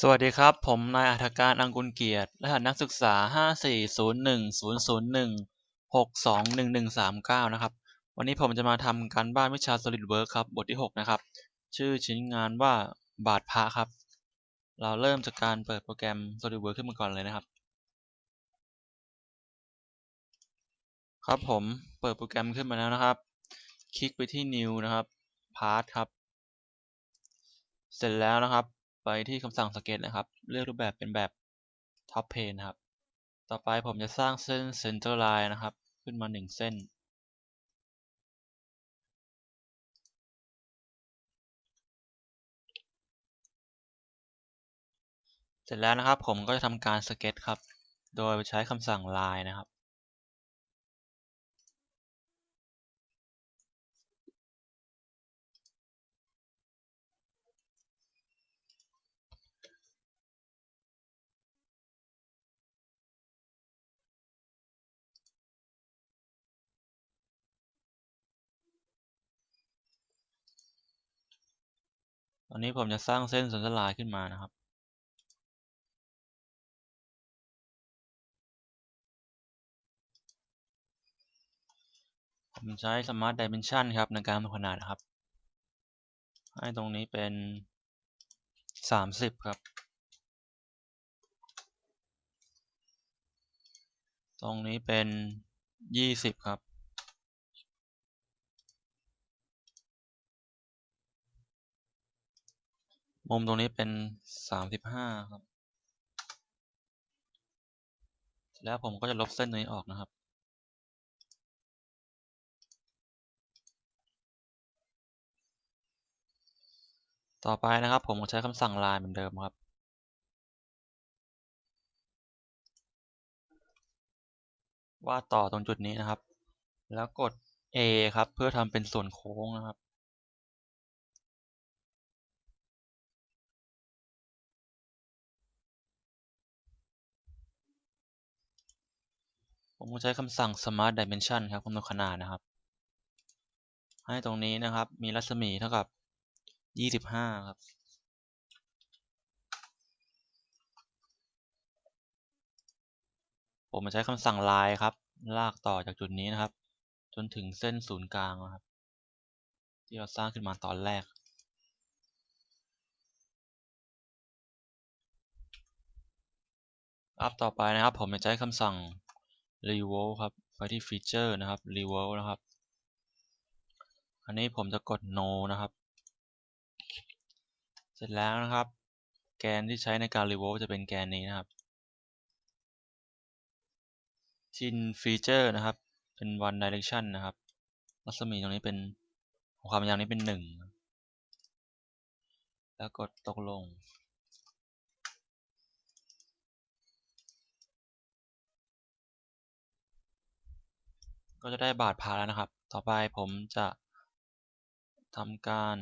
สวัสดีครับ ผมนายอัธการอังกุลเกียรติ รหัสนักศึกษา 54010016211139 นะครับ วันนี้ผมจะมาทำการบ้านวิชา SolidWorks ครับ บทที่ 6 นะครับ ชื่อชิ้นงานว่าบาทพระครับ เราเริ่มจากการเปิดโปรแกรม SolidWorks ขึ้นมาก่อนเลยนะครับ ครับผม เปิดโปรแกรมขึ้นมาแล้วนะครับ คลิกไปที่ New นะครับ Part ครับ เสร็จแล้วนะครับ ไปที่คำสั่งสเก็ตนะครับ เลือกรูปแบบเป็นแบบ Top Plane นะครับ ต่อไปผมจะสร้างเส้น Center Line นะครับ ขึ้นมา1เส้น เสร็จแล้วนะครับผมก็จะทำการสเก็ตครับ โดยใช้คำสั่ง line นะครับ อนนี้ผมจะสร้างเส้น Center Line ขึ้นมานะครับ ผมใช้ Smart Dimension ครับในการทำขนาดนะครับ ให้ตรงนี้เป็น 30 ครับ ตรงนี้เป็น 20 ครับ มุมตรงนี้เป็น35ครับ แล้วผมก็จะลบเส้นนี้ออกนะครับ ต่อไปนะครับ ผมใช้คำสั่ง line เหมือนเดิมครับ วาดต่อตรงจุดนี้นะครับ แล้วกด A ครับ เพื่อทำเป็นส่วนโค้งนะครับ ผมก็ใช้คำสั่ง Smart Dimension ครับคำนวณขนาดนะครับ ให้ตรงนี้นะครับมีรัศมีเท่ากับ 25 ครับผมมาใช้คำสั่ง line ครับ ลากต่อจากจุดนี้นะครับ จนถึงเส้นศูนย์กลางนะครับ ที่เราสร้างขึ้นมาตอนแรกอัพต่อไปนะครับ ผมจะใช้คำสั่ง r e v o l v ครับ ไปที่ feature นะครับ r e v o l v นะครับ อันนี้ผมจะกด no นะครับ เสร็จแล้วนะครับ แกนที่ใช้ในการ r e v o l v จะเป็นแกนนี้นะครับชิน feature นะครับ เป็น one direction นะครับ รัศมีตรงนี้เป็นความยาวนี้เป็นหนึ่ง แล้วกดตกลง ก็จะได้บาทพาแล้วนะครับ ต่อไปผมจะทำการ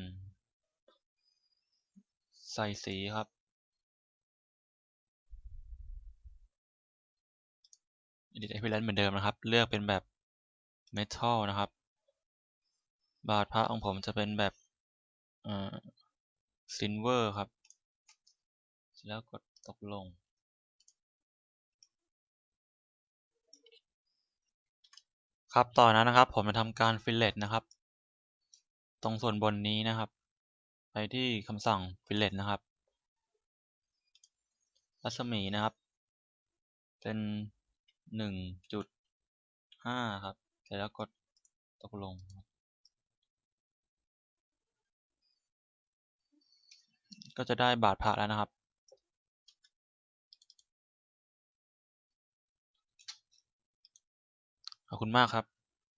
ใส่สีครับ Edit Appearance เหมือนเดิมนะครับ เลือกเป็นแบบ Metal นะครับ บาทพระของผมจะเป็นแบบเอ่อ Silver ครับ แล้วกดตกลง ครับต่อนั้นนะครับ ผมจะทำการ Fillet นะครับ ตรงส่วนบนนี้นะครับ ไปที่คำสั่ง Fillet นะครับ รัศมีนะครับ เป็นหนึ่งจุดห้าครับเสร็จแล้วกดตกลง ก็จะได้บาทพระแล้วนะครับ ขอบคุณมากครับ